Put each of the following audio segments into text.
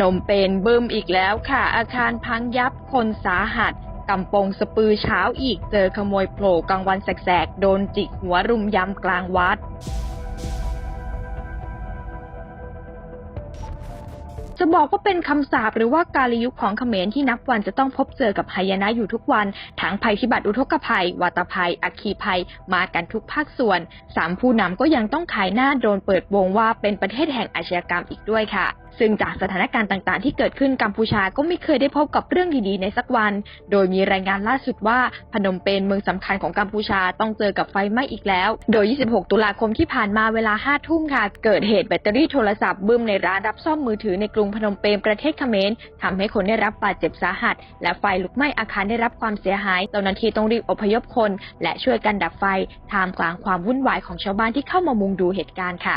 นมเปญบึ้มอีกแล้วค่ะ อาคารพังยับคนสาหัสกำปงสปือเช้าอีกเจอขโมยโผล่กลางวันแสกๆ โดนจิกหัวรุมยำกลางวัด จะบอกว่าเป็นคำสาปหรือว่ากาลยุคของเขมรที่นับวันจะต้องพบเจอกับหายนะอยู่ทุกวันทั้งภัยพิบัติอุทกภัย วัตภัย อัคคีภัย มากันทุกภาคส่วนสามผู้นำก็ยังต้องขายหน้าโดนเปิดวงว่าเป็นประเทศแห่งอาชญากรรมอีกด้วยค่ะ ซึ่งจากสถานการณ์ต่างๆ ที่เกิดขึ้นกัมพูชาก็ไม่เคยได้พบกับเรื่องดีๆในสักวัน โดยมีรายงานล่าสุดว่าพนมเปญเมืองสำคัญของกัมพูชาต้องเจอกับไฟไหม้อีกแล้ว โดย 26 ตุลาคมที่ผ่านมาเวลา 5 ทุ่มค่ะ เกิดเหตุแบตเตอรี่โทรศัพท์บึ้มในร้านรับซ่อมมือถือในกรุงพนมเปญประเทศเขมรทำให้คนได้รับบาดเจ็บสาหัส และไฟลุกไหม้อาคารได้รับความเสียหายเจ้าหน้าที่ต้องรีบอพยพคน และช่วยกันดับไฟท่ามกลางความวุ่นวายของชาวบ้านที่เข้ามามุงดูเหตุการณ์ค่ะ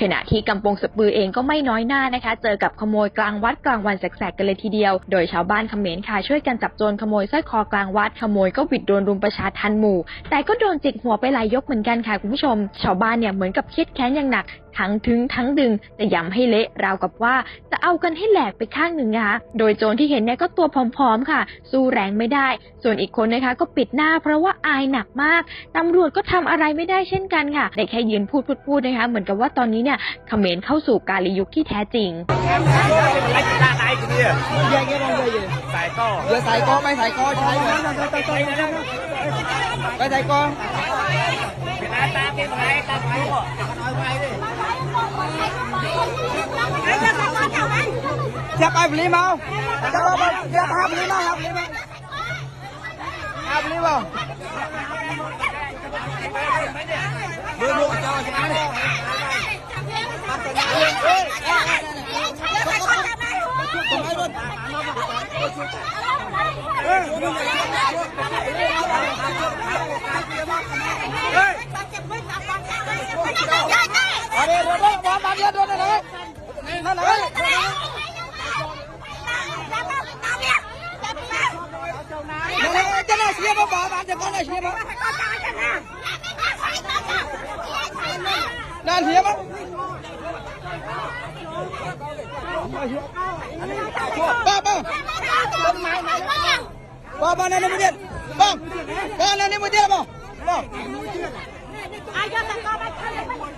ขณะที่กำปงสปือเองก็ไม่น้อยหน้านะคะ เจอกับขโมยกลางวัดกลางวันแสกๆกันเลยทีเดียว โดยชาวบ้านเขมรค่ะช่วยกันจับโจรขโมยสร้อยคอกลางวัดขโมยก็บิดโดนรุมประชาทันหมู่ แต่ก็โดนจิกหัวไปหลายยกเหมือนกันค่ะคุณผู้ชม ชาวบ้านเนี่ยเหมือนกับเครียดแค้นอย่างหนักทั้งถึงทั้งดึงแต่ย้ำให้เละราวกับว่าจะเอากันให้แหลกไปข้างหนึ่งนะคะ โดยโจรที่เห็นเนี่ยก็ตัวผอมๆค่ะ สู้แรงไม่ได้ ส่วนอีกคนนะคะก็ปิดหน้าเพราะว่าอายหนักมากตำรวจก็ทำอะไรไม่ได้เช่นกันค่ะได้แค่ยืนพูดพูดๆนะคะ เหมือนกับว่าตอนนี้เนี่ยเขมรเข้าสู่กาลยุคที่แท้จริงไอ้ตาไอ้เนี่ย Về kia bằng về gì? สายก็ Giờ xài con, bay xài con, xài con. Bay xài con. เป็นอาตาเป็นไรตาไป จะไปบลีมาจะไปจับหาลีมาหาบลีมาหาบลีมาดูดูเจ้าชนะเนี่ยเออ quá tao biết luôn này đấy này đấy cái này xia bông bỏ bạn cho con này xia bông đàn xia bông ba ba ba ba này nó mới điện ba ba này nó mới điện không ba ai cho tao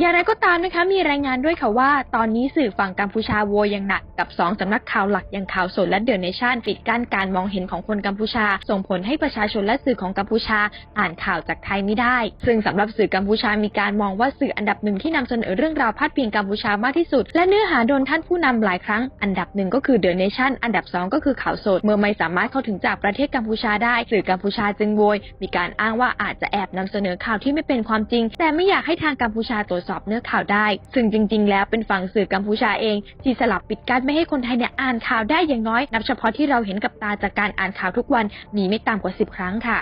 อย่างไรก็ตามนะคะ มีรายงานด้วยค่ะว่า ตอนนี้สื่อฝั่งกัมพูชาโวยอย่างหนักกับ2สำนักข่าวหลักอย่างข่าวสดและเดอะเนชั่นปิดกั้นการมองเห็นของคนกัมพูชา ส่งผลให้ประชาชนและสื่อของกัมพูชาอ่านข่าวจากไทยไม่ได้ ซึ่งสำหรับสื่อกัมพูชามีการมองว่าสื่ออันดับหนึ่งที่นำเสนอเรื่องราวพาดพิงกัมพูชามากที่สุด และเนื้อหาโดนท่านผู้นำหลายครั้ง อันดับหนึ่งก็คือเดอะเนชั่นอันดับสองก็คือข่าวสดเมื่อไม่สามารถเข้าถึงจากประเทศกัมพูชาได้ สื่อกัมพูชาจึงโวย มีการอ้างว่าอาจจะแอบนำเสนอข่าวที่ไม่เป็นความจริง แต่ไม่อยากให้ทางกัมพูชาตรวจสอบเนื้อข่าวได้ ซึ่งจริง ๆ แล้วเป็นฝั่งสื่อกัมพูชาเอง ที่สลับปิดกั้นไม่ให้คนไทยเนี่ยอ่านข่าวได้อย่างน้อย นับเฉพาะที่เราเห็นกับตาจากการอ่านข่าวทุกวันมีไม่ต่ำกว่า 10 ครั้งค่ะ